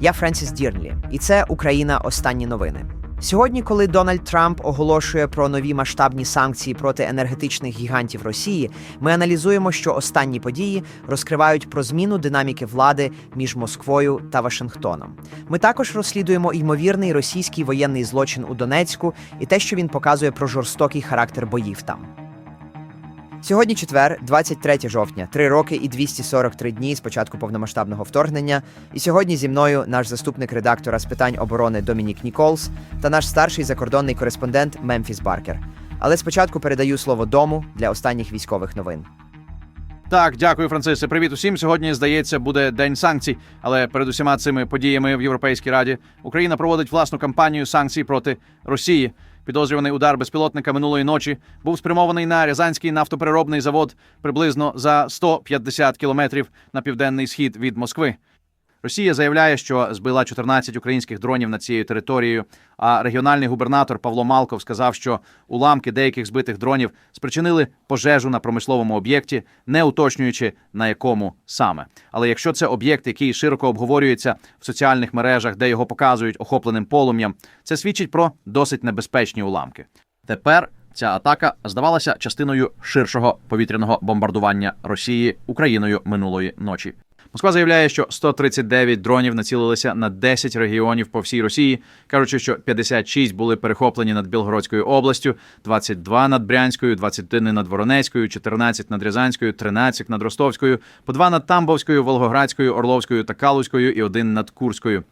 Я Френсіс Дірнлі, і це Україна. Останні новини. Сьогодні, коли Дональд Трамп оголошує про нові масштабні санкції проти енергетичних гігантів Росії, ми аналізуємо, що останні події розкривають про зміну динаміки влади між Москвою та Вашингтоном. Ми також розслідуємо ймовірний російський воєнний злочин у Донецьку і те, що він показує про жорстокий характер боїв там. Сьогодні четвер, 23 жовтня, три роки і 243 дні з початку повномасштабного вторгнення. І сьогодні зі мною наш заступник редактора з питань оборони Домінік Ніколс та наш старший закордонний кореспондент Мемфіс Баркер. Але спочатку передаю слово дому для останніх військових новин. Так, дякую, Францисе. Привіт усім. Сьогодні здається буде день санкцій. Але перед усіма цими подіями в Європейській раді Україна проводить власну кампанію санкцій проти Росії. Підозрюваний удар безпілотника минулої ночі був спрямований на Рязанський нафтопереробний завод приблизно за 150 кілометрів на південний схід від Москви. Росія заявляє, що збила 14 українських дронів над цією територією. А регіональний губернатор Павло Малков сказав, що уламки деяких збитих дронів спричинили пожежу на промисловому об'єкті, не уточнюючи на якому саме. Але якщо це об'єкт, який широко обговорюється в соціальних мережах, де його показують охопленим полум'ям, це свідчить про досить небезпечні уламки. Тепер ця атака здавалася частиною ширшого повітряного бомбардування Росії Україною минулої ночі. Москва заявляє, що 139 дронів націлилися на 10 регіонів по всій Росії, кажучи, що 56 були перехоплені над Білгородською областю, 22 над Брянською, 21 над Воронецькою, 14 над Рязанською, 13 над Ростовською, по 2 над Тамбовською, Волгоградською, Орловською та Калузькою і один над Курською.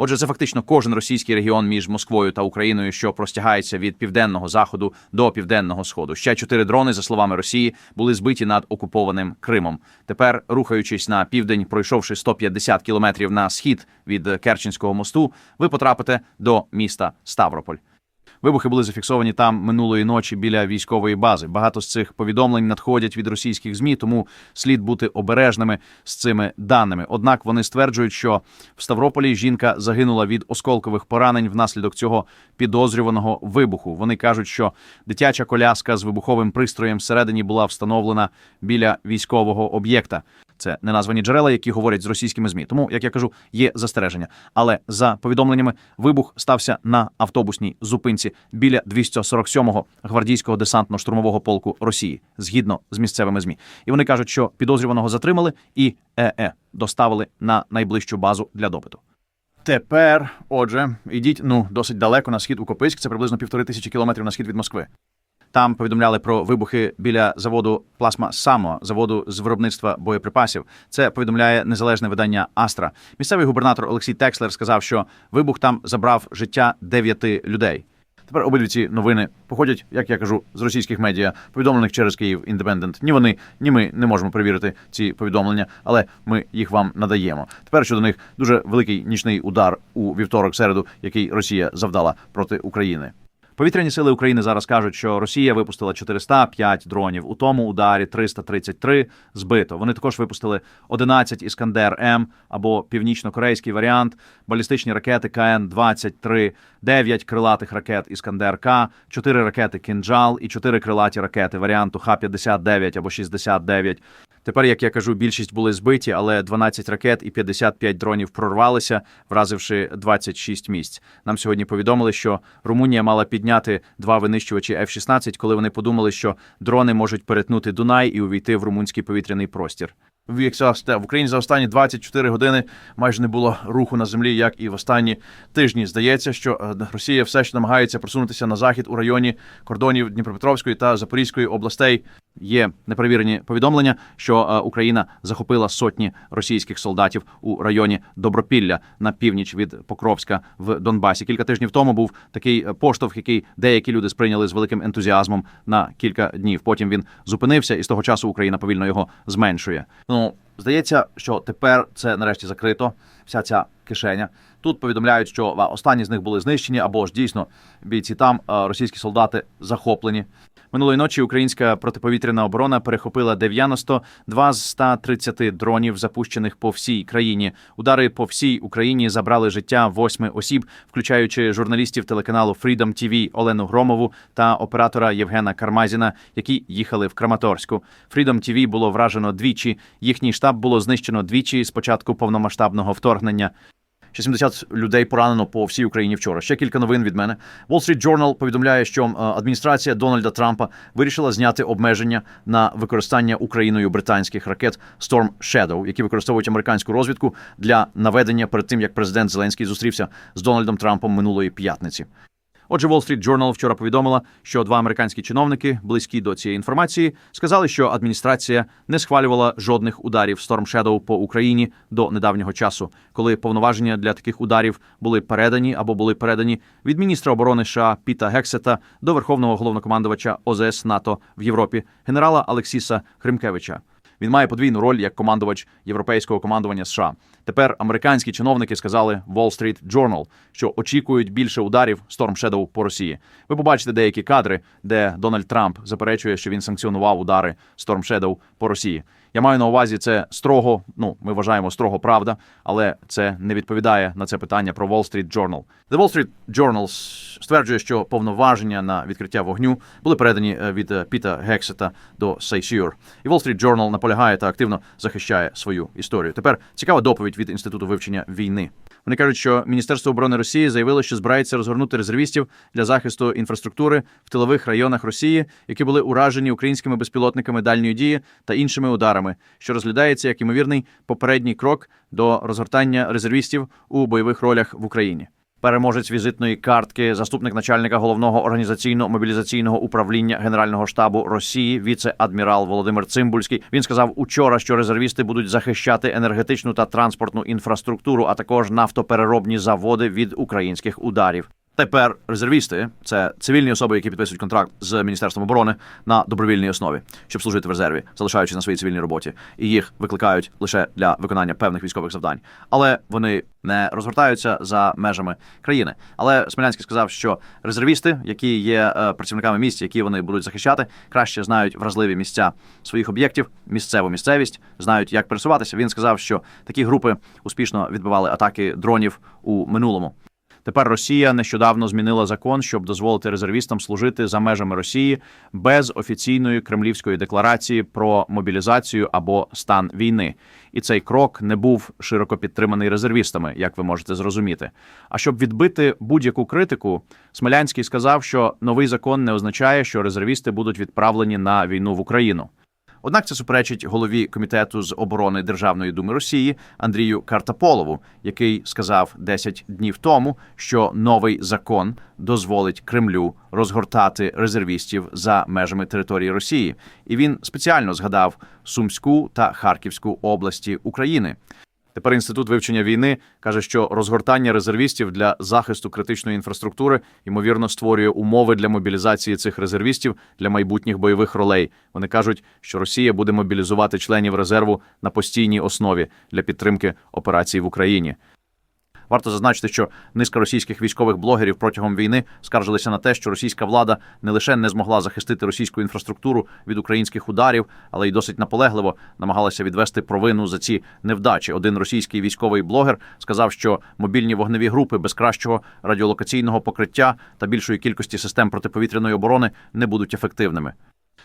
Отже, це фактично кожен російський регіон між Москвою та Україною, що простягається від південного заходу до південного сходу. Ще чотири дрони, за словами Росії, були збиті над окупованим Кримом. Тепер, рухаючись на південь, пройшовши 150 кілометрів на схід від Керченського мосту, ви потрапите до міста Ставрополь. Вибухи були зафіксовані там минулої ночі біля військової бази. Багато з цих повідомлень надходять від російських змі, тому слід бути обережними з цими даними. Однак вони стверджують, що в Ставрополі жінка загинула від осколкових поранень внаслідок цього підозрюваного вибуху. Вони кажуть, що дитяча коляска з вибуховим пристроєм всередині була встановлена біля військового об'єкта. Це не названі джерела, які говорять з російськими змі. Тому, як я кажу, є застереження. Але за повідомленнями, вибух стався на автобусній зупинці біля 247-го гвардійського десантно-штурмового полку Росії, згідно з місцевими змі. І вони кажуть, що підозрюваного затримали і ЕЕ доставили на найближчу базу для допиту. Тепер, отже, ідіть ну досить далеко на схід у Кописьк, це приблизно півтори тисячі кілометрів на схід від Москви. Там повідомляли про вибухи біля заводу Пласма Само, заводу з виробництва боєприпасів. Це повідомляє незалежне видання Астра. Місцевий губернатор Олексій Текслер сказав, що вибух там забрав життя дев'яти людей. Тепер обидві ці новини походять, як я кажу, з російських медіа, повідомлених через Київ Індепендент. Ні вони, ні ми не можемо перевірити ці повідомлення, але ми їх вам надаємо. Тепер щодо них дуже великий нічний удар у вівторок, середу, який Росія завдала проти України. Повітряні сили України зараз кажуть, що Росія випустила 405 дронів. У тому ударі 333 збито. Вони також випустили 11 Іскандер М або північно-корейський варіант, балістичні ракети КН-23, 9 крилатих ракет Іскандер К, 4 ракети Кінджал і 4 крилаті ракети варіанту Х-59 або 69. Тепер, як я кажу, більшість були збиті, але 12 ракет і 55 дронів прорвалися, вразивши 26 місць. Нам сьогодні повідомили, що Румунія мала підняти два винищувачі F-16, коли вони подумали, що дрони можуть перетнути Дунай і увійти в румунський повітряний простір. В Україні за останні 24 години майже не було руху на землі, як і в останні тижні. Здається, що е, Росія все ще намагається просунутися на захід у районі кордонів Дніпропетровської та Запорізької областей. Є неперевірені повідомлення, що е, Україна захопила сотні російських солдатів у районі Добропілля на північ від Покровська в Донбасі. Кілька тижнів тому був такий е, поштовх, який деякі люди сприйняли з великим ентузіазмом на кілька днів. Потім він зупинився, і з того часу Україна повільно його зменшує. Ну здається, що тепер це нарешті закрито. Вся ця кишеня. Тут повідомляють, що останні з них були знищені, або ж дійсно бійці там російські солдати захоплені. Минулої ночі українська протиповітряна оборона перехопила 92 з 130 дронів, запущених по всій країні. Удари по всій Україні забрали життя восьми осіб, включаючи журналістів телеканалу Freedom TV Олену Громову та оператора Євгена Кармазіна, які їхали в Краматорську. Freedom TV було вражено двічі. Їхній штаб було знищено двічі з початку повномасштабного вторгнення. Ще 70 людей поранено по всій Україні вчора. Ще кілька новин від мене. Wall Street Journal повідомляє, що е, адміністрація Дональда Трампа вирішила зняти обмеження на використання Україною британських ракет Storm Shadow, які використовують американську розвідку для наведення перед тим, як президент Зеленський зустрівся з Дональдом Трампом минулої п'ятниці. Отже, Wall Street Journal вчора повідомила, що два американські чиновники, близькі до цієї інформації, сказали, що адміністрація не схвалювала жодних ударів Storm Shadow по Україні до недавнього часу, коли повноваження для таких ударів були передані або були передані від міністра оборони США Піта Гексета до верховного головнокомандувача ОЗС НАТО в Європі генерала Алексіса Хримкевича. Він має подвійну роль як командувач європейського командування США. Тепер американські чиновники сказали Wall Street Journal, що очікують більше ударів Storm Shadow по Росії. Ви побачите деякі кадри, де Дональд Трамп заперечує, що він санкціонував удари Storm Shadow по Росії. Я маю на увазі це строго. Ну ми вважаємо строго правда, але це не відповідає на це питання про Wall Street Journal. The Wall Street Journal стверджує, що повноваження на відкриття вогню були передані е, від е, Піта Гексета до Сейсюр. І Wall Street Journal наполягає та активно захищає свою історію. Тепер цікава доповідь від інституту вивчення війни. Вони кажуть, що Міністерство оборони Росії заявило, що збирається розгорнути резервістів для захисту інфраструктури в тилових районах Росії, які були уражені українськими безпілотниками дальньої дії та іншими ударами, що розглядається як ймовірний попередній крок до розгортання резервістів у бойових ролях в Україні. Переможець візитної картки, заступник начальника головного організаційно-мобілізаційного управління Генерального штабу Росії, віце-адмірал Володимир Цимбульський. Він сказав учора, що резервісти будуть захищати енергетичну та транспортну інфраструктуру, а також нафтопереробні заводи від українських ударів. Тепер резервісти це цивільні особи, які підписують контракт з міністерством оборони на добровільній основі, щоб служити в резерві, залишаючись на своїй цивільній роботі, і їх викликають лише для виконання певних військових завдань. Але вони не розгортаються за межами країни. Але Смілянський сказав, що резервісти, які є е, працівниками місць, які вони будуть захищати, краще знають вразливі місця своїх об'єктів, місцеву місцевість, знають, як пересуватися. Він сказав, що такі групи успішно відбивали атаки дронів у минулому. Тепер Росія нещодавно змінила закон, щоб дозволити резервістам служити за межами Росії без офіційної кремлівської декларації про мобілізацію або стан війни. І цей крок не був широко підтриманий резервістами, як ви можете зрозуміти. А щоб відбити будь-яку критику, Смелянський сказав, що новий закон не означає, що резервісти будуть відправлені на війну в Україну. Однак це суперечить голові комітету з оборони Державної думи Росії Андрію Картаполову, який сказав 10 днів тому, що новий закон дозволить Кремлю розгортати резервістів за межами території Росії, і він спеціально згадав Сумську та Харківську області України. Тепер інститут вивчення війни каже, що розгортання резервістів для захисту критичної інфраструктури ймовірно створює умови для мобілізації цих резервістів для майбутніх бойових ролей. Вони кажуть, що Росія буде мобілізувати членів резерву на постійній основі для підтримки операцій в Україні. Варто зазначити, що низка російських військових блогерів протягом війни скаржилися на те, що російська влада не лише не змогла захистити російську інфраструктуру від українських ударів, але й досить наполегливо намагалася відвести провину за ці невдачі. Один російський військовий блогер сказав, що мобільні вогневі групи без кращого радіолокаційного покриття та більшої кількості систем протиповітряної оборони не будуть ефективними.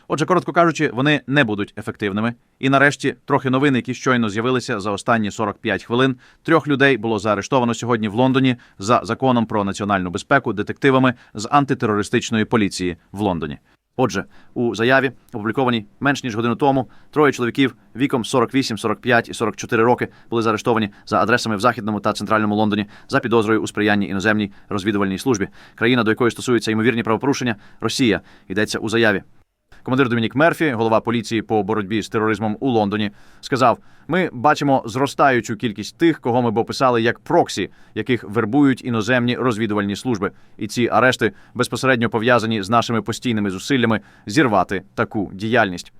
Отже, коротко кажучи, вони не будуть ефективними. І нарешті трохи новин, які щойно з'явилися за останні 45 хвилин. Трьох людей було заарештовано сьогодні в Лондоні за законом про національну безпеку детективами з антитерористичної поліції в Лондоні. Отже, у заяві, опублікованій менш ніж годину тому, троє чоловіків віком 48, 45 і 44 роки були заарештовані за адресами в західному та центральному Лондоні за підозрою у сприянні іноземній розвідувальній службі. Країна, до якої стосуються ймовірні правопорушення, Росія йдеться у заяві. Командир Домінік Мерфі, голова поліції по боротьбі з тероризмом у Лондоні, сказав: Ми бачимо зростаючу кількість тих, кого ми б описали як проксі, яких вербують іноземні розвідувальні служби. І ці арешти безпосередньо пов'язані з нашими постійними зусиллями зірвати таку діяльність.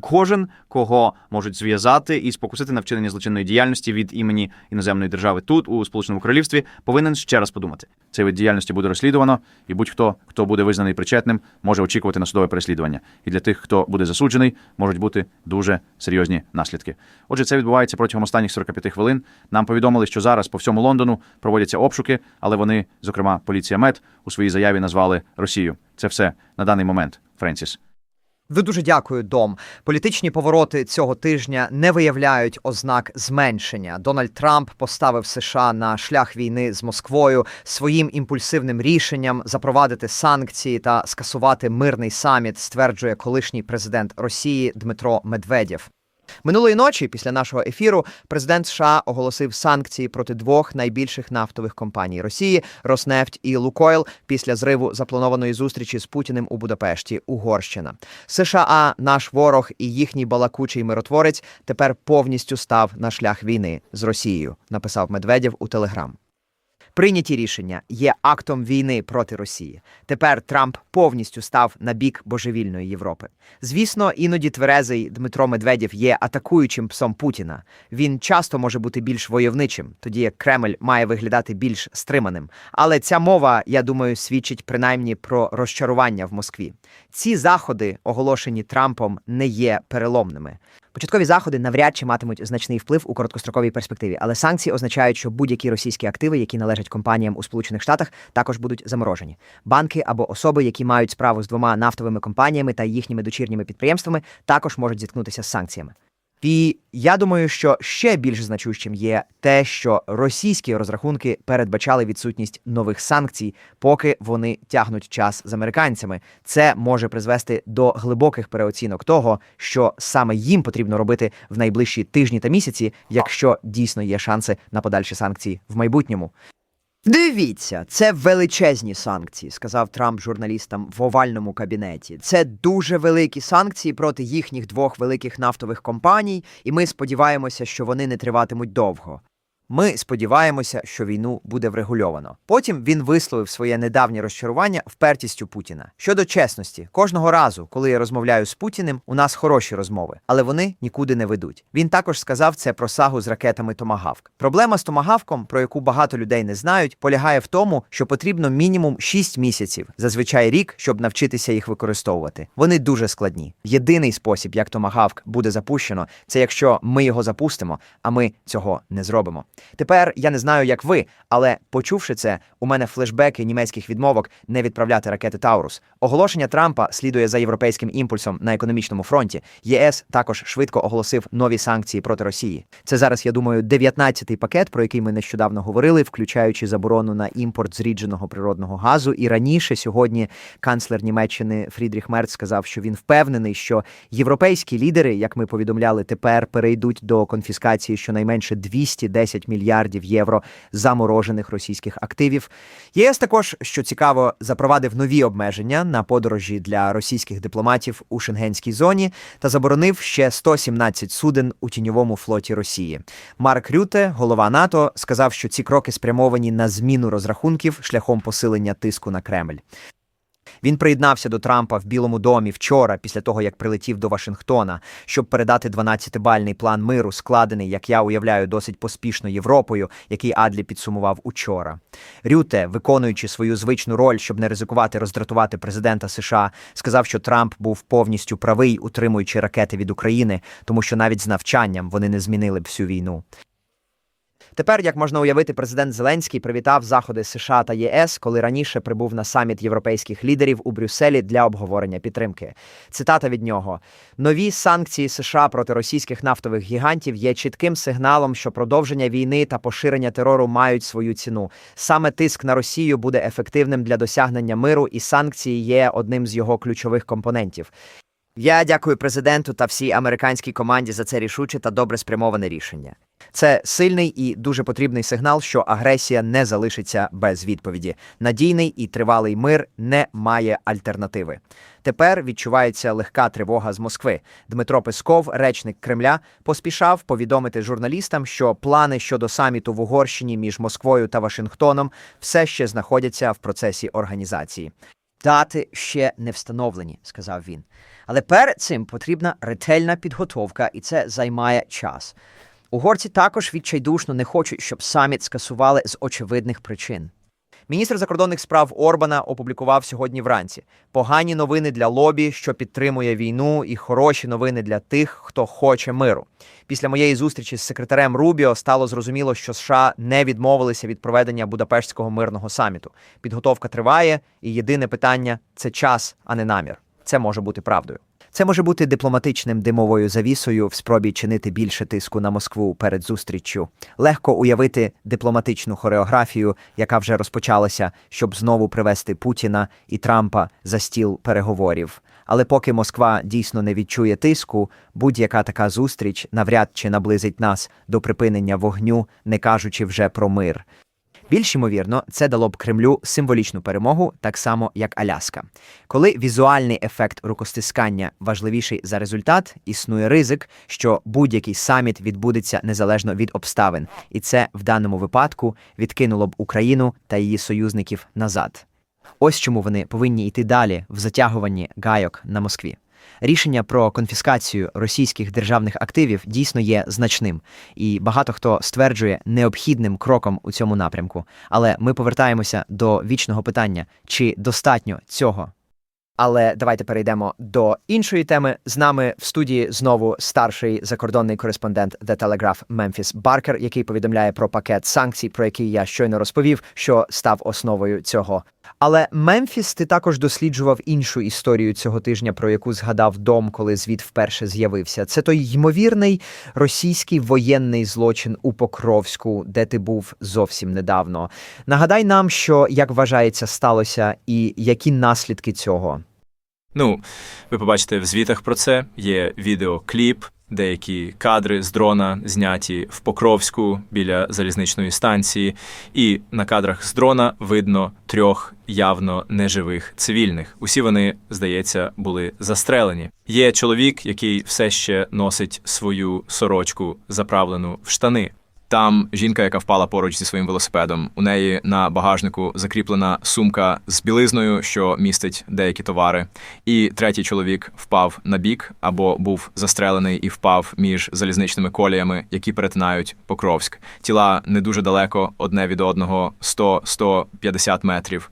Кожен, кого можуть зв'язати і спокусити на вчинення злочинної діяльності від імені іноземної держави тут, у Сполученому Королівстві, повинен ще раз подумати. Цей вид діяльності буде розслідувано, і будь-хто, хто буде визнаний причетним, може очікувати на судове переслідування. І для тих, хто буде засуджений, можуть бути дуже серйозні наслідки. Отже, це відбувається протягом останніх 45 хвилин. Нам повідомили, що зараз по всьому Лондону проводяться обшуки, але вони, зокрема, поліція МЕД, у своїй заяві назвали Росію. Це все на даний момент, Френсіс. Ви дуже дякую, Дом. Політичні повороти цього тижня не виявляють ознак зменшення. Дональд Трамп поставив США на шлях війни з Москвою своїм імпульсивним рішенням запровадити санкції та скасувати мирний саміт, стверджує колишній президент Росії Дмитро Медведєв. Минулої ночі, після нашого ефіру, президент США оголосив санкції проти двох найбільших нафтових компаній Росії Роснефть і Лукойл після зриву запланованої зустрічі з Путіним у Будапешті, Угорщина. США, наш ворог і їхній балакучий миротворець тепер повністю став на шлях війни з Росією, написав Медведєв у Телеграм. Прийняті рішення є актом війни проти Росії. Тепер Трамп повністю став на бік божевільної Європи. Звісно, іноді тверезий Дмитро Медведєв є атакуючим псом Путіна. Він часто може бути більш войовничим, тоді як Кремль має виглядати більш стриманим. Але ця мова, я думаю, свідчить принаймні про розчарування в Москві. Ці заходи, оголошені Трампом, не є переломними. Початкові заходи навряд чи матимуть значний вплив у короткостроковій перспективі, але санкції означають, що будь-які російські активи, які належать компаніям у Сполучених Штатах, також будуть заморожені. Банки або особи, які мають справу з двома нафтовими компаніями та їхніми дочірніми підприємствами, також можуть зіткнутися з санкціями. І я думаю, що ще більш значущим є те, що російські розрахунки передбачали відсутність нових санкцій, поки вони тягнуть час з американцями. Це може призвести до глибоких переоцінок того, що саме їм потрібно робити в найближчі тижні та місяці, якщо дійсно є шанси на подальші санкції в майбутньому. Дивіться, це величезні санкції, сказав Трамп журналістам в овальному кабінеті. Це дуже великі санкції проти їхніх двох великих нафтових компаній, і ми сподіваємося, що вони не триватимуть довго. Ми сподіваємося, що війну буде врегульовано. Потім він висловив своє недавнє розчарування впертістю Путіна. Щодо чесності, кожного разу, коли я розмовляю з Путіним, у нас хороші розмови, але вони нікуди не ведуть. Він також сказав це про сагу з ракетами Томагавк. Проблема з Томагавком, про яку багато людей не знають, полягає в тому, що потрібно мінімум 6 місяців, зазвичай рік, щоб навчитися їх використовувати. Вони дуже складні. Єдиний спосіб, як Томагавк буде запущено, це якщо ми його запустимо, а ми цього не зробимо. Тепер я не знаю, як ви, але почувши це, у мене флешбеки німецьких відмовок не відправляти ракети Таурус. Оголошення Трампа слідує за європейським імпульсом на економічному фронті. ЄС також швидко оголосив нові санкції проти Росії. Це зараз, я думаю, 19-й пакет, про який ми нещодавно говорили, включаючи заборону на імпорт зрідженого природного газу. І раніше сьогодні канцлер Німеччини Фрідріх Мерц сказав, що він впевнений, що європейські лідери, як ми повідомляли, тепер перейдуть до конфіскації щонайменше 210 мільярдів євро заморожених російських активів. ЄС також, що цікаво, запровадив нові обмеження на подорожі для російських дипломатів у шенгенській зоні та заборонив ще 117 суден у тіньовому флоті Росії. Марк Рюте, голова НАТО, сказав, що ці кроки спрямовані на зміну розрахунків шляхом посилення тиску на Кремль. Він приєднався до Трампа в Білому домі вчора, після того як прилетів до Вашингтона, щоб передати 12-бальний план миру, складений, як я уявляю, досить поспішно Європою, який Адлі підсумував учора. Рюте, виконуючи свою звичну роль, щоб не ризикувати роздратувати президента США, сказав, що Трамп був повністю правий, утримуючи ракети від України, тому що навіть з навчанням вони не змінили б всю війну. Тепер, як можна уявити, президент Зеленський привітав заходи США та ЄС, коли раніше прибув на саміт європейських лідерів у Брюсселі для обговорення підтримки. Цитата від нього: нові санкції США проти російських нафтових гігантів є чітким сигналом, що продовження війни та поширення терору мають свою ціну. Саме тиск на Росію буде ефективним для досягнення миру, і санкції є одним з його ключових компонентів. Я дякую президенту та всій американській команді за це рішуче та добре спрямоване рішення. Це сильний і дуже потрібний сигнал, що агресія не залишиться без відповіді. Надійний і тривалий мир не має альтернативи. Тепер відчувається легка тривога з Москви. Дмитро Песков, речник Кремля, поспішав повідомити журналістам, що плани щодо саміту в Угорщині між Москвою та Вашингтоном все ще знаходяться в процесі організації. Дати ще не встановлені, сказав він. Але перед цим потрібна ретельна підготовка, і це займає час. Угорці також відчайдушно не хочуть, щоб саміт скасували з очевидних причин. Міністр закордонних справ Орбана опублікував сьогодні вранці погані новини для лобі, що підтримує війну, і хороші новини для тих, хто хоче миру. Після моєї зустрічі з секретарем Рубіо стало зрозуміло, що США не відмовилися від проведення Будапештського мирного саміту. Підготовка триває, і єдине питання це час, а не намір. Це може бути правдою. Це може бути дипломатичним димовою завісою в спробі чинити більше тиску на Москву перед зустріччю. Легко уявити дипломатичну хореографію, яка вже розпочалася, щоб знову привести Путіна і Трампа за стіл переговорів. Але поки Москва дійсно не відчує тиску, будь-яка така зустріч навряд чи наблизить нас до припинення вогню, не кажучи вже про мир. Більш ймовірно, це дало б Кремлю символічну перемогу, так само як Аляска. Коли візуальний ефект рукостискання важливіший за результат, існує ризик, що будь-який саміт відбудеться незалежно від обставин, і це в даному випадку відкинуло б Україну та її союзників назад. Ось чому вони повинні йти далі в затягуванні гайок на Москві. Рішення про конфіскацію російських державних активів дійсно є значним, і багато хто стверджує необхідним кроком у цьому напрямку. Але ми повертаємося до вічного питання: чи достатньо цього? Але давайте перейдемо до іншої теми. З нами в студії знову старший закордонний кореспондент The Telegraph Мемфіс Баркер, який повідомляє про пакет санкцій, про який я щойно розповів, що став основою цього. Але Мемфіс, ти також досліджував іншу історію цього тижня, про яку згадав Дом, коли звіт вперше з'явився. Це той ймовірний російський воєнний злочин у Покровську, де ти був зовсім недавно. Нагадай нам, що як вважається сталося, і які наслідки цього. Ну, ви побачите в звітах про це. Є відеокліп, деякі кадри з дрона зняті в Покровську біля залізничної станції, і на кадрах з дрона видно трьох явно неживих цивільних. Усі вони, здається, були застрелені. Є чоловік, який все ще носить свою сорочку, заправлену в штани. Там жінка, яка впала поруч зі своїм велосипедом. У неї на багажнику закріплена сумка з білизною, що містить деякі товари. І третій чоловік впав на бік або був застрелений і впав між залізничними коліями, які перетинають Покровськ. Тіла не дуже далеко одне від одного 100-150 метрів.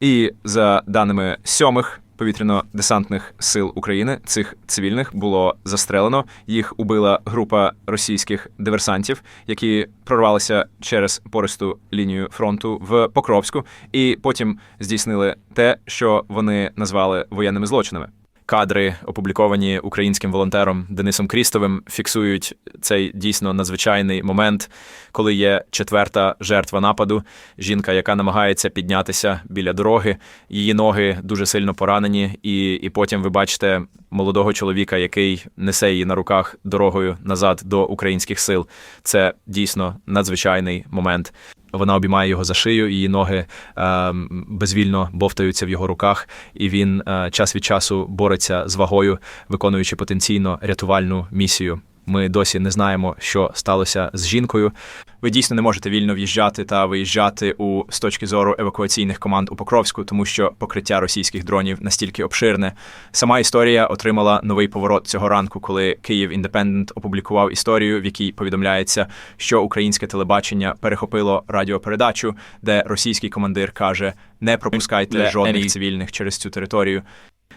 І за даними сьомих повітряно-десантних сил України, цих цивільних було застрелено. Їх убила група російських диверсантів, які прорвалися через пористу лінію фронту в Покровську, і потім здійснили те, що вони назвали воєнними злочинами. Кадри, опубліковані українським волонтером Денисом Крістовим, фіксують цей дійсно надзвичайний момент, коли є четверта жертва нападу. Жінка, яка намагається піднятися біля дороги, її ноги дуже сильно поранені, і, і потім ви бачите молодого чоловіка, який несе її на руках дорогою назад до українських сил. Це дійсно надзвичайний момент. Вона обіймає його за шию, її ноги е, безвільно бовтаються в його руках, і він е, час від часу бореться з вагою, виконуючи потенційно рятувальну місію. Ми досі не знаємо, що сталося з жінкою. Ви дійсно не можете вільно в'їжджати та виїжджати у з точки зору евакуаційних команд у Покровську, тому що покриття російських дронів настільки обширне. Сама історія отримала новий поворот цього ранку, коли Київ Індепендент опублікував історію, в якій повідомляється, що українське телебачення перехопило радіопередачу, де російський командир каже: не пропускайте жодних цивільних через цю територію.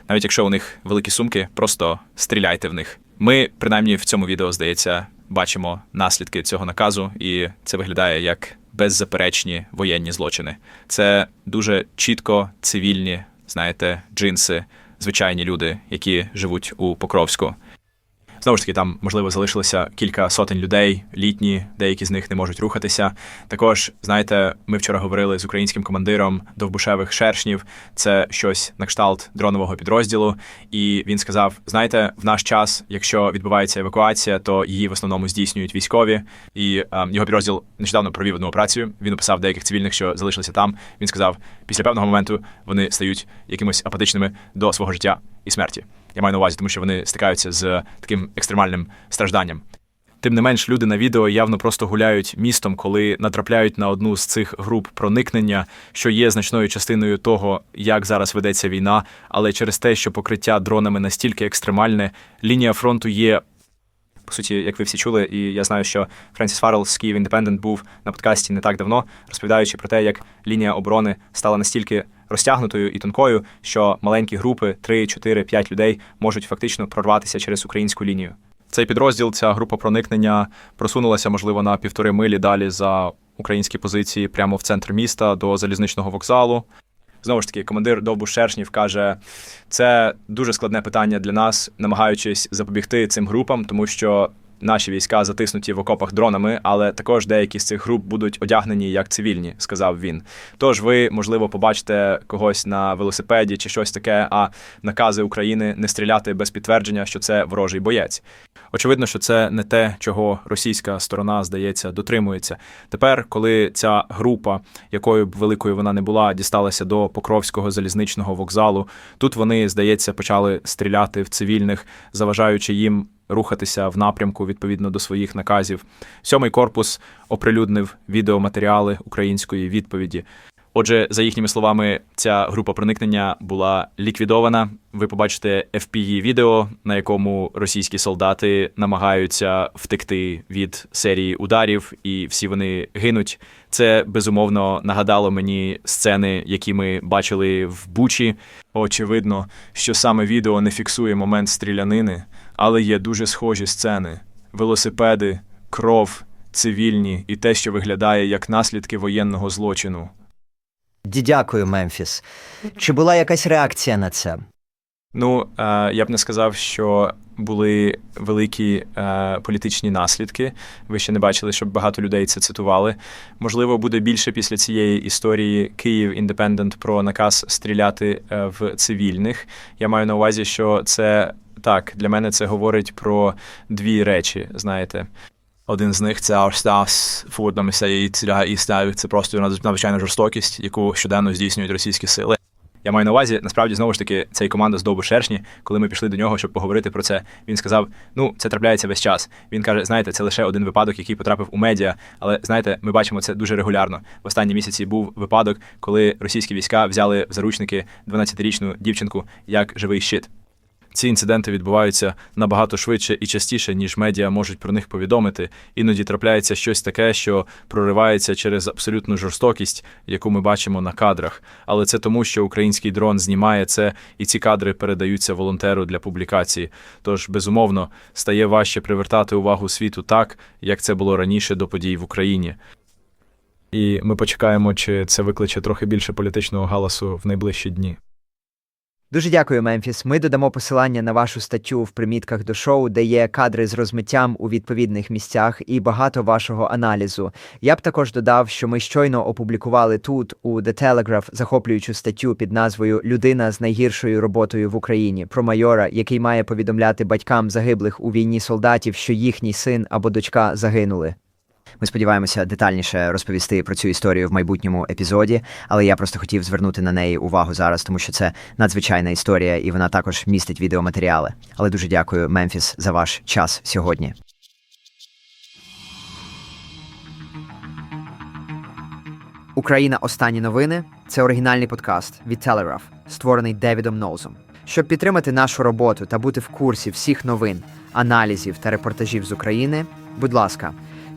Навіть якщо у них великі сумки, просто стріляйте в них. Ми, принаймні, в цьому відео, здається, бачимо наслідки цього наказу, і це виглядає як беззаперечні воєнні злочини. Це дуже чітко цивільні, знаєте, джинси, звичайні люди, які живуть у Покровську. Знову ж таки, там, можливо, залишилося кілька сотень людей, літні, деякі з них не можуть рухатися. Також, знаєте, ми вчора говорили з українським командиром довбушевих шершнів. Це щось на кшталт дронового підрозділу. І він сказав: знаєте, в наш час, якщо відбувається евакуація, то її в основному здійснюють військові. І е, його підрозділ нещодавно провів одну операцію. Він описав деяких цивільних, що залишилися там. Він сказав, після певного моменту вони стають якимось апатичними до свого життя і смерті. Я маю на увазі, тому що вони стикаються з таким екстремальним стражданням. Тим не менш, люди на відео явно просто гуляють містом, коли натрапляють на одну з цих груп проникнення, що є значною частиною того, як зараз ведеться війна, але через те, що покриття дронами настільки екстремальне, лінія фронту є. По суті, як ви всі чули, і я знаю, що Френсіс Фаррелл з Київ Індепендент був на подкасті не так давно, розповідаючи про те, як лінія оборони стала настільки розтягнутою і тонкою, що маленькі групи 3, 4, 5 людей можуть фактично прорватися через українську лінію. Цей підрозділ, ця група проникнення просунулася, можливо, на півтори милі далі за українські позиції прямо в центр міста до залізничного вокзалу. Знову ж таки, командир Довбуш Шершнів каже, це дуже складне питання для нас, намагаючись запобігти цим групам, тому що наші війська затиснуті в окопах дронами, але також деякі з цих груп будуть одягнені як цивільні, сказав він. Тож ви, можливо, побачите когось на велосипеді чи щось таке, а накази України не стріляти без підтвердження, що це ворожий боєць. Очевидно, що це не те, чого російська сторона, здається, дотримується. Тепер, коли ця група, якою б великою вона не була, дісталася до Покровського залізничного вокзалу, тут вони, здається, почали стріляти в цивільних, заважаючи їм рухатися в напрямку відповідно до своїх наказів. Сьомий корпус оприлюднив відеоматеріали української відповіді. Отже, за їхніми словами, ця група проникнення була ліквідована. Ви побачите fpe відео, на якому російські солдати намагаються втекти від серії ударів, і всі вони гинуть. Це безумовно нагадало мені сцени, які ми бачили в Бучі. Очевидно, що саме відео не фіксує момент стрілянини, але є дуже схожі сцени: велосипеди, кров, цивільні і те, що виглядає як наслідки воєнного злочину. Дякую, Мемфіс. Чи була якась реакція на це? Ну, е, я б не сказав, що були великі е, політичні наслідки. Ви ще не бачили, щоб багато людей це цитували. Можливо, буде більше після цієї історії Київ Індепендент про наказ стріляти е, в цивільних. Я маю на увазі, що це так для мене це говорить про дві речі. Знаєте, один з них це Арстас Фурдом і і ставить це просто надзвичайна жорстокість, яку щоденно здійснюють російські сили. Я маю на увазі, насправді, знову ж таки, цей команда з Довбу Шершні, коли ми пішли до нього, щоб поговорити про це, він сказав: ну, це трапляється весь час. Він каже: знаєте, це лише один випадок, який потрапив у медіа. Але знаєте, ми бачимо це дуже регулярно. В останні місяці був випадок, коли російські війська взяли в заручники 12-річну дівчинку як живий щит. Ці інциденти відбуваються набагато швидше і частіше, ніж медіа можуть про них повідомити. Іноді трапляється щось таке, що проривається через абсолютну жорстокість, яку ми бачимо на кадрах. Але це тому, що український дрон знімає це, і ці кадри передаються волонтеру для публікації. Тож, безумовно, стає важче привертати увагу світу так, як це було раніше до подій в Україні. І ми почекаємо, чи це викличе трохи більше політичного галасу в найближчі дні. Дуже дякую, Мемфіс. Ми додамо посилання на вашу статтю в примітках до шоу, де є кадри з розмиттям у відповідних місцях і багато вашого аналізу. Я б також додав, що ми щойно опублікували тут у The Telegraph захоплюючу статтю під назвою Людина з найгіршою роботою в Україні про майора, який має повідомляти батькам загиблих у війні солдатів, що їхній син або дочка загинули. Ми сподіваємося детальніше розповісти про цю історію в майбутньому епізоді, але я просто хотів звернути на неї увагу зараз, тому що це надзвичайна історія, і вона також містить відеоматеріали. Але дуже дякую, Мемфіс, за ваш час сьогодні. Україна. Останні новини це оригінальний подкаст від Telegraph, створений Девідом Ноузом. Щоб підтримати нашу роботу та бути в курсі всіх новин, аналізів та репортажів з України, будь ласка,